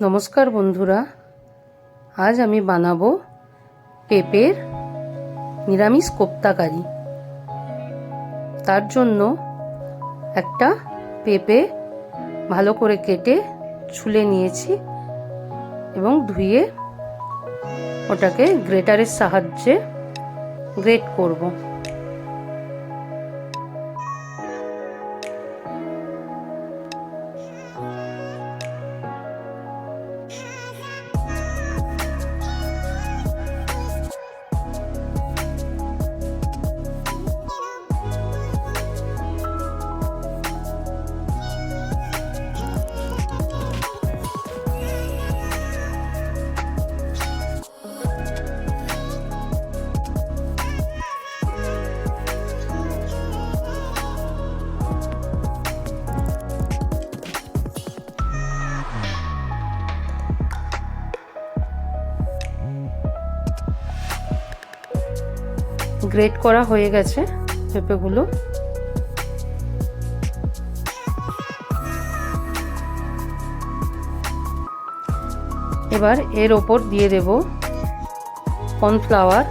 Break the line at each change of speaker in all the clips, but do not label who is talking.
নমস্কার বন্ধুরা, আজ আমি বানাবো পেঁপের নিরামিষ কোপ্তাকারি তার জন্য একটা পেঁপে ভালো করে কেটে ছুলে নিয়েছি এবং ধুয়ে ওটাকে গ্রেটারের সাহায্যে গ্রেট করব। গ্রেট করা হয়ে গেছে পেঁপেগুলো। এবার এর ওপর দিয়ে দেব কর্নফ্লাওয়ার।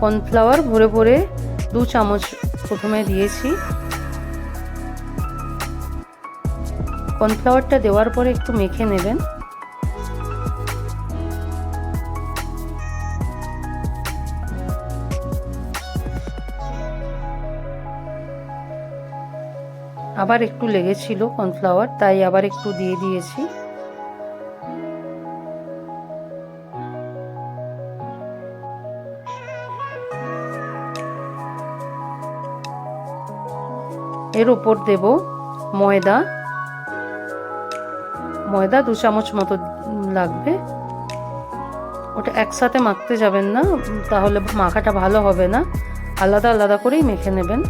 কর্নফ্লাওয়ার ভরে ভরে দু চামচ প্রথমে দিয়েছি। কর্নফ্লাওয়ারটা দেওয়ার পরে একটু মেখে নেবেন। আবার একটু লেগেছিল কর্নফ্লাওয়ার, তাই আবার একটু দিয়ে দিয়েছি। এর উপর দেব ময়দা। ময়দা দু চামচ মতো লাগবে। ওটা একসাথে মাখতে যাবেন না, তাহলে মাখাটা ভালো হবে না। আলাদা আলাদা করেই মেখে নেবেন।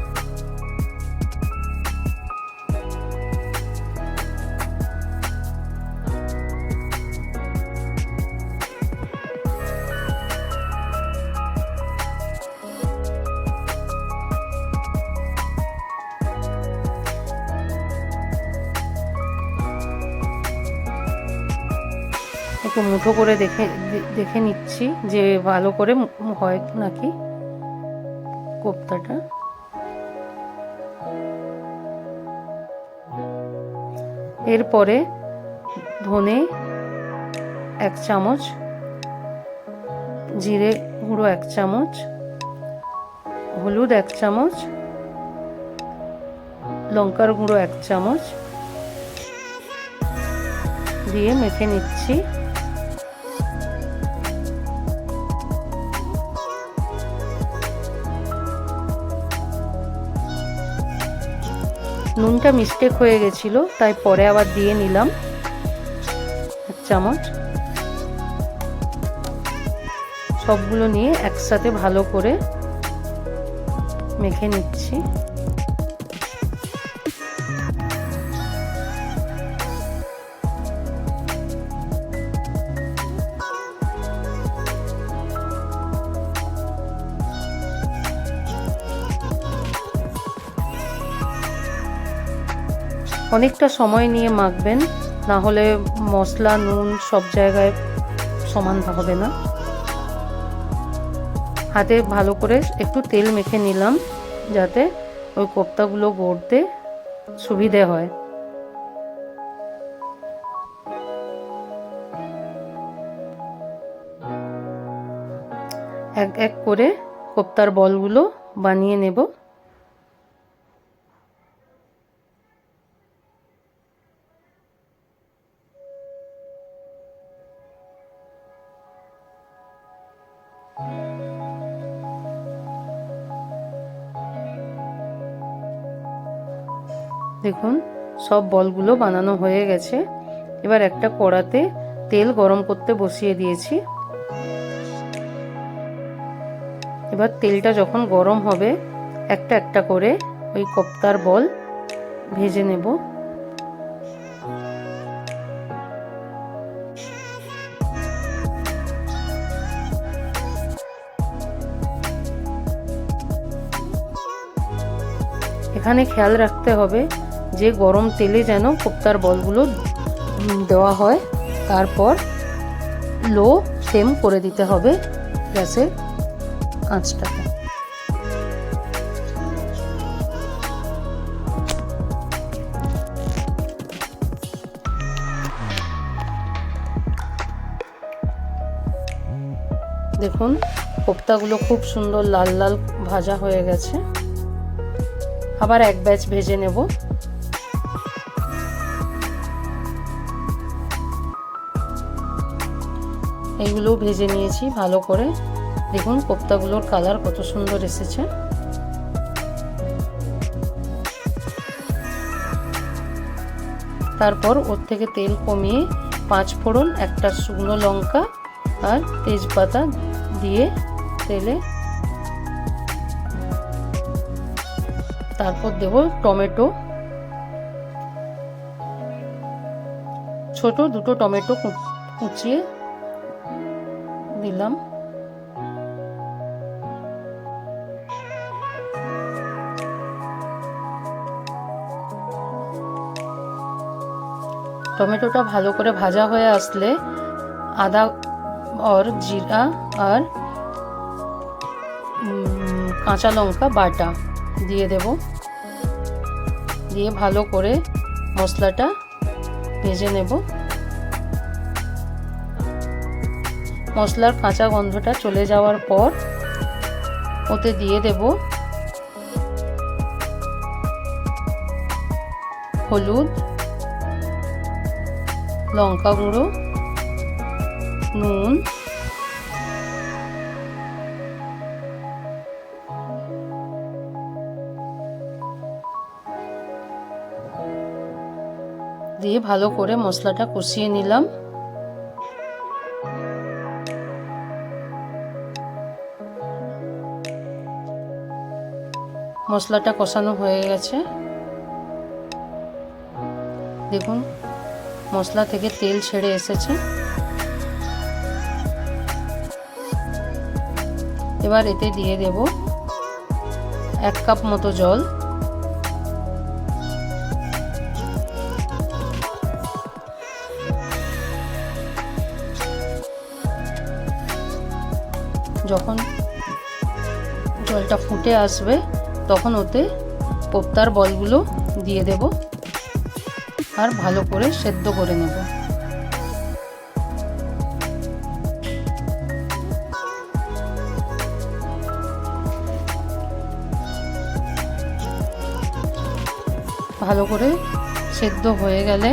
একটু মুঠো করে দেখে দেখে নিচ্ছি যে ভালো করে হয় নাকি কোপ্তাটা। এরপরে ধনে এক চামচ, জিরে গুঁড়ো এক চামচ, হলুদ এক চামচ, লঙ্কার গুঁড়ো এক চামচ, দিয়ে মেখে নিচ্ছি। নুনটা মিস্টেক হয়ে গেছিল, তাই পরে আবার দিয়ে নিলাম এক চামচ। সবগুলো নিয়ে একসাথে ভালো করে মেখে নিচ্ছি। অনেকটা সময় নিয়ে মাখবেন, না হলে মশলা, নুন সব জায়গায় সমান হবে না। হাতে ভালো করে একটু তেল মেখে নিলাম, যাতে ওই কোপ্তাগুলো গড়তে সুবিধে হয়। এক এক করে কোপ্তার বলগুলো বানিয়ে নেব। দেখুন, সব বলগুলো বানানো হয়ে গেছে। এবার একটা কড়াতে তেল গরম করতে বসিয়ে দিয়েছি। এবার তেলটা যখন গরম হবে, একটা একটা করে ওই কোপ্তার বল ভেজে নেব। এখানে খেয়াল রাখতে হবে যে গরম তেলে যেন কোপ্তার বলগুলো দেওয়া হয়। তারপর লো সেম করে দিতে হবে গ্যাসের আঁচটাকে। দেখুন, কোপ্তাগুলো খুব সুন্দর লাল লাল ভাজা হয়ে গেছে। আবার এক ব্যাচ ভেজে নেব। এইগুলো ভেজে নিয়েছি ভালো করে। দেখুন, কোপ্তাগুলোর কালার কত সুন্দর এসেছে। তারপর ওর থেকে তেল কমিয়ে পাঁচ ফোড়ন, একটা শুকনো লঙ্কা আর তেজপাতা দিয়ে তেলে তারপর দেব টমেটো। ছোট দুটো টমেটো কুচিয়ে দিলাম। টমেটোটা ভালো করে ভাজা হয়ে আসলে আদা আর জিরা আর কাঁচা লঙ্কা বাটা। দিয়ে দেব। দিয়ে ভালো করে মশলাটা ভেজে নেব। মশলার কাঁচা গন্ধটা চলে যাওয়ার পর ওতে দিয়ে দেব হলুদ, লঙ্কা গুঁড়ো, নুন দিয়ে ভালো করে মশলাটা কষিয়ে নিলাম। মশলাটা কষানো হয়ে গেছে। দেখুন, মশলা থেকে তেল ছেড়ে এসেছে। এবার এতে দিয়ে দেব এক কাপ মতো জল। যখন জলটা ফুটে আসবে, তখন ওতে কোপ্তার বলগুলো দিয়ে দেব আর ভালো করে সেদ্ধ করে নেব। ভালো করে সেদ্ধ হয়ে গেলে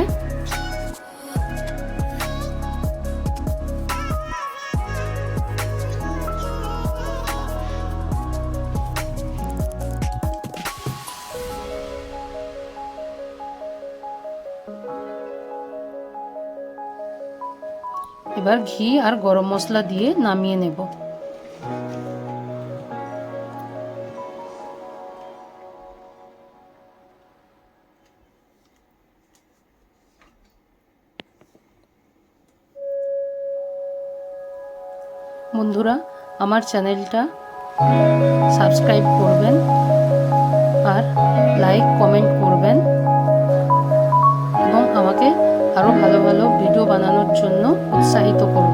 এবার ঘি আর গরম মশলা দিয়ে নামিয়ে নেব। বন্ধুরা আমার চ্যানেলটা সাবস্ক্রাইব করবেন। জন্য উৎসাহিত করবেন